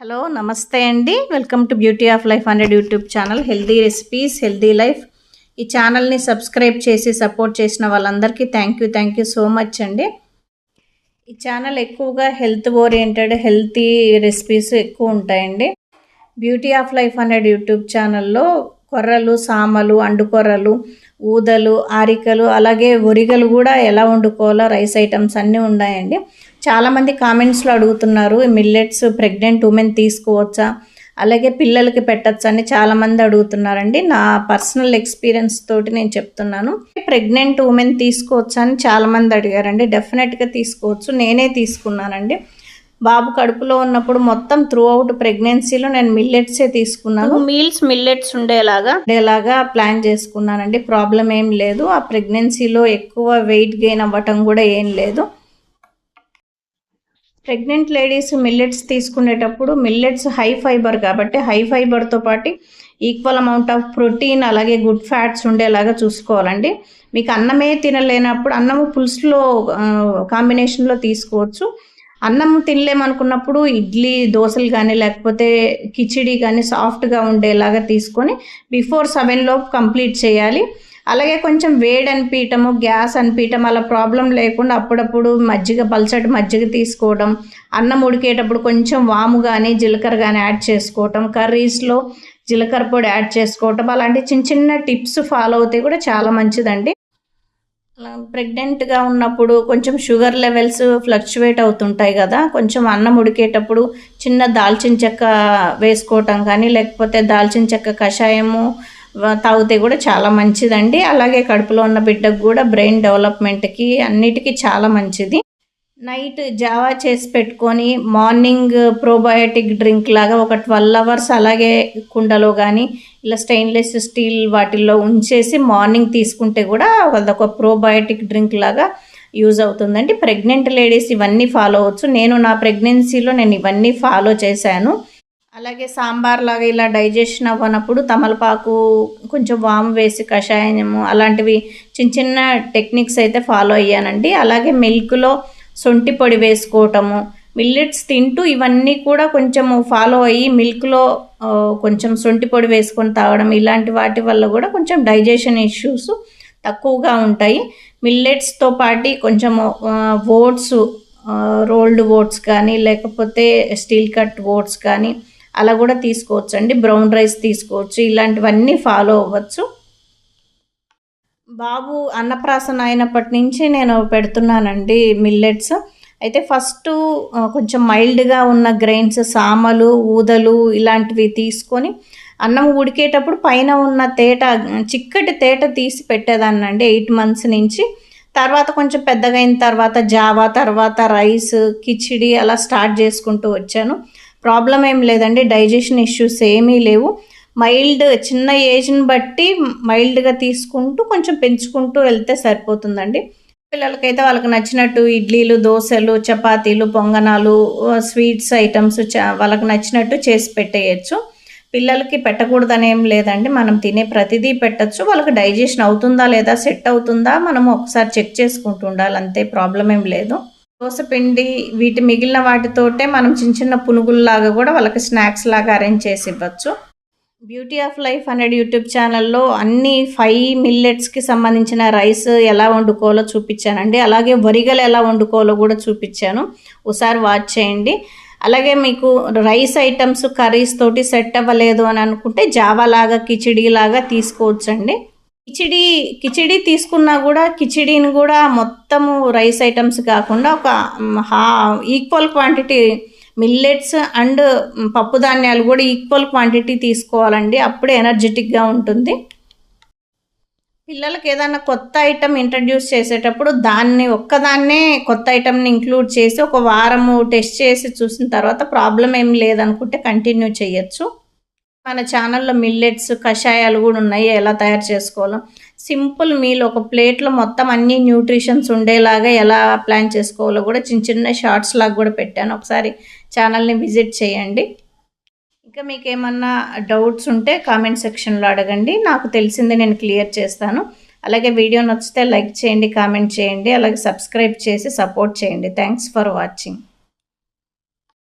Hello నమస్తే అండి. Welcome to beauty of life hundred YouTube channel. Healthy recipes healthy life. ఈ ఛానల్ని subscribe చేసి సపోర్ట్ చేసిన వాళ్ళందరికీ thank you thank you so much అండి. ఈ ఛానల్ ఎక్కువగా హెల్త్ ఓరియంటెడ్ హెల్తీ రెసిపీస్ ఎక్కువ ఉంటాయండి. Beauty of life hundred YouTube ఛానల్లో కొర్రలు సామలు అండుకొర్రలు ఊదలు ఆరికలు అలాగే ఒరిగలు కూడా ఎలా వండుకోవాలో రైస్ ఐటమ్స్ అన్నీ ఉన్నాయండి. చాలామంది కామెంట్స్లో అడుగుతున్నారు మిల్లెట్స్ ప్రెగ్నెంట్ ఉమెన్ తీసుకోవచ్చా? అలాగే పిల్లలకి పెట్టచ్చా అని చాలామంది అడుగుతున్నారండి. నా పర్సనల్ ఎక్స్పీరియన్స్ తోటి నేను చెప్తున్నాను. ప్రెగ్నెంట్ ఉమెన్ తీసుకోవచ్చా అని చాలామంది అడిగారండి. డెఫినెట్గా తీసుకోవచ్చు. నేనే తీసుకున్నానండి. బాబు కడుపులో ఉన్నప్పుడు మొత్తం త్రూ అవుట్ ప్రెగ్నెన్సీలో నేను మిల్లెట్సే తీసుకున్నాను. మీల్స్ మిల్లెట్స్ ఉండేలాగా? ఉండేలాగా ప్లాన్ చేసుకున్నానండి. ప్రాబ్లం ఏం లేదు. ఆ ప్రెగ్నెన్సీలో ఎక్కువ వెయిట్ గెయిన్ అవ్వటం కూడా ఏం లేదు. ప్రెగ్నెంట్ లేడీస్ మిల్లెట్స్ తీసుకునేటప్పుడు మిల్లెట్స్ హై ఫైబర్ కాబట్టి హై ఫైబర్తో పాటు ఈక్వల్ అమౌంట్ ఆఫ్ ప్రోటీన్ అలాగే గుడ్ ఫ్యాట్స్ ఉండేలాగా చూసుకోవాలండి. మీకు అన్నమే తినలేనప్పుడు అన్నము పులుసులో కాంబినేషన్లో తీసుకోవచ్చు. అన్నం తినలేమనుకున్నప్పుడు ఇడ్లీ దోశలు కానీ లేకపోతే కిచిడి కానీ సాఫ్ట్గా ఉండేలాగా తీసుకొని బిఫోర్ సెవెన్ లోపు కంప్లీట్ చేయాలి. అలాగే కొంచెం వేడి అనిపించటము గ్యాస్ అనిపించటం అలా ప్రాబ్లం లేకుండా అప్పుడప్పుడు మజ్జిగ పల్చటి మజ్జిగ తీసుకోవడం అన్నం ఉడికేటప్పుడు కొంచెం వాము కానీ జీలకర్ర కానీ యాడ్ చేసుకోవటం కర్రీస్లో జీలకర్ర పొడి యాడ్ చేసుకోవటం అలాంటి చిన్న చిన్న టిప్స్ ఫాలో అవుతే కూడా చాలా మంచిదండి. ప్రెగ్నెంట్గా ఉన్నప్పుడు కొంచెం షుగర్ లెవెల్స్ ఫ్లక్చువేట్ అవుతుంటాయి కదా కొంచెం అన్నం ఉడికేటప్పుడు చిన్న దాల్చిన చెక్క వేసుకోవటం కానీ లేకపోతే దాల్చిన చెక్క కషాయము తాగితే కూడా చాలా మంచిదండి. అలాగే కడుపులో ఉన్న బిడ్డకు కూడా బ్రెయిన్ డెవలప్మెంట్కి అన్నిటికీ చాలా మంచిది. నైట్ జావా చేసి పెట్టుకొని మార్నింగ్ ప్రోబయోటిక్ డ్రింక్ లాగా ఒక ట్వెల్వ్ అవర్స్ అలాగే కుండలో కానీ ఇలా స్టెయిన్లెస్ స్టీల్ వాటిల్లో ఉంచేసి మార్నింగ్ తీసుకుంటే కూడా అదొక ప్రోబయోటిక్ డ్రింక్ లాగా యూజ్ అవుతుందండి. ప్రెగ్నెంట్ లేడీస్ ఇవన్నీ ఫాలో అవ్వచ్చు. నేను నా ప్రెగ్నెన్సీలో నేను ఇవన్నీ ఫాలో చేశాను. అలాగే సాంబార్ లాగా ఇలా డైజెషన్ అవ్వనప్పుడు తమలపాకు కొంచెం వాము వేసి కషాయము అలాంటివి చిన్న చిన్న టెక్నిక్స్ అయితే ఫాలో అయ్యానండి. అలాగే మిల్క్లో సొంటి పొడి వేసుకోవటము మిల్లెట్స్ తింటూ ఇవన్నీ కూడా కొంచెము ఫాలో అయ్యి మిల్క్లో కొంచెం సొంటి పొడి వేసుకొని తాగడం ఇలాంటి వాటి వల్ల కూడా కొంచెం డైజెషన్ ఇష్యూస్ తక్కువగా ఉంటాయి. మిల్లెట్స్తో పాటు కొంచెము ఓట్స్ రోల్డ్ ఓట్స్ కానీ లేకపోతే స్టీల్ కట్ ఓట్స్ కానీ అలా కూడా తీసుకోవచ్చు అండి బ్రౌన్ రైస్ తీసుకోవచ్చు. ఇలాంటివన్నీ ఫాలో అవ్వచ్చు. బాబు అన్నప్రాసన అయినప్పటి నుంచి నేను పెడుతున్నానండి మిల్లెట్స్. అయితే ఫస్ట్ కొంచెం మైల్డ్గా ఉన్న గ్రెయిన్స్ సామలు ఊదలు ఇలాంటివి తీసుకొని అన్నం ఉడికేటప్పుడు పైన ఉన్న తేట చిక్కటి తేట తీసి పెట్టేదాన్నండి ఎయిట్ మంత్స్ నుంచి. తర్వాత కొంచెం పెద్దగైన తర్వాత జావా తర్వాత రైస్ కిచిడి అలా స్టార్ట్ చేసుకుంటూ వచ్చాను. ప్రాబ్లం ఏం లేదండి డైజెషన్ ఇష్యూస్ ఏమీ లేవు. మైల్డ్ చిన్న ఏజ్ని బట్టి మైల్డ్గా తీసుకుంటూ కొంచెం పెంచుకుంటూ వెళ్తే సరిపోతుందండి. పిల్లలకైతే వాళ్ళకి నచ్చినట్టు ఇడ్లీలు దోశలు చపాతీలు పొంగనాలు స్వీట్స్ ఐటమ్స్ వాళ్ళకి నచ్చినట్టు చేసి పెట్టేయచ్చు. పిల్లలకి పెట్టకూడదని ఏం లేదండి మనం తినే ప్రతిదీ పెట్టచ్చు. వాళ్ళకి డైజెషన్ అవుతుందా లేదా సెట్ అవుతుందా మనం ఒకసారి చెక్ చేసుకుంటూ ఉండాలి అంతే ప్రాబ్లం ఏం లేదు. దోశ పిండి వీటి మిగిలిన వాటితోటే మనం చిన్న చిన్న పునుగుల్లాగా కూడా వాళ్ళకి స్నాక్స్ లాగా అరేంజ్ చేసి ఇవ్వచ్చు. Beauty of life hundred YouTube ఛానల్లో అన్ని ఫైవ్ మిల్లెట్స్కి సంబంధించిన రైస్ ఎలా వండుకోవాలో చూపించానండి. అలాగే వరిగలు ఎలా వండుకోవాలో కూడా చూపించాను. ఒకసారి వాచ్ చేయండి. అలాగే మీకు రైస్ ఐటమ్స్ కర్రీస్ తోటి సెట్ అవ్వలేదు అని అనుకుంటే జావా లాగా కిచిడీ లాగా తీసుకోవచ్చండి. కిచిడి కిచిడి తీసుకున్నా కూడా కిచిడీని కూడా మొత్తము రైస్ ఐటమ్స్ కాకుండా ఒక హా ఈక్వల్ క్వాంటిటీ మిల్లెట్స్ అండ్ పప్పు ధాన్యాలు కూడా ఈక్వల్ క్వాంటిటీ తీసుకోవాలండి. అప్పుడే ఎనర్జెటిక్గా ఉంటుంది. పిల్లలకి ఏదైనా కొత్త ఐటమ్ ఇంట్రడ్యూస్ చేసేటప్పుడు దాన్ని ఒక్కదాన్నే కొత్త ఐటమ్ని ఇంక్లూడ్ చేసి ఒక వారము టెస్ట్ చేసి చూసిన తర్వాత ప్రాబ్లం ఏం లేదనుకుంటే కంటిన్యూ చేయొచ్చు. మన ఛానల్లో మిల్లెట్స్ కషాయాలు కూడా ఉన్నాయి. ఎలా తయారు చేసుకోవాలో. సింపుల్ మీల్ ఒక ప్లేట్లో మొత్తం అన్ని న్యూట్రిషన్స్ ఉండేలాగా ఎలా ప్లాన్ చేసుకోవాలో కూడా చిన్న చిన్న షార్ట్స్ లాగా కూడా పెట్టాను. ఒకసారి ఛానల్ని విజిట్ చేయండి. ఇంకా మీకు ఏమన్నా డౌట్స్ ఉంటే కామెంట్ సెక్షన్లో అడగండి. నాకు తెలిసింది నేను క్లియర్ చేస్తాను. అలాగే వీడియో నచ్చితే లైక్ చేయండి కామెంట్ చేయండి. అలాగే సబ్స్క్రైబ్ చేసి సపోర్ట్ చేయండి. Thanks for watching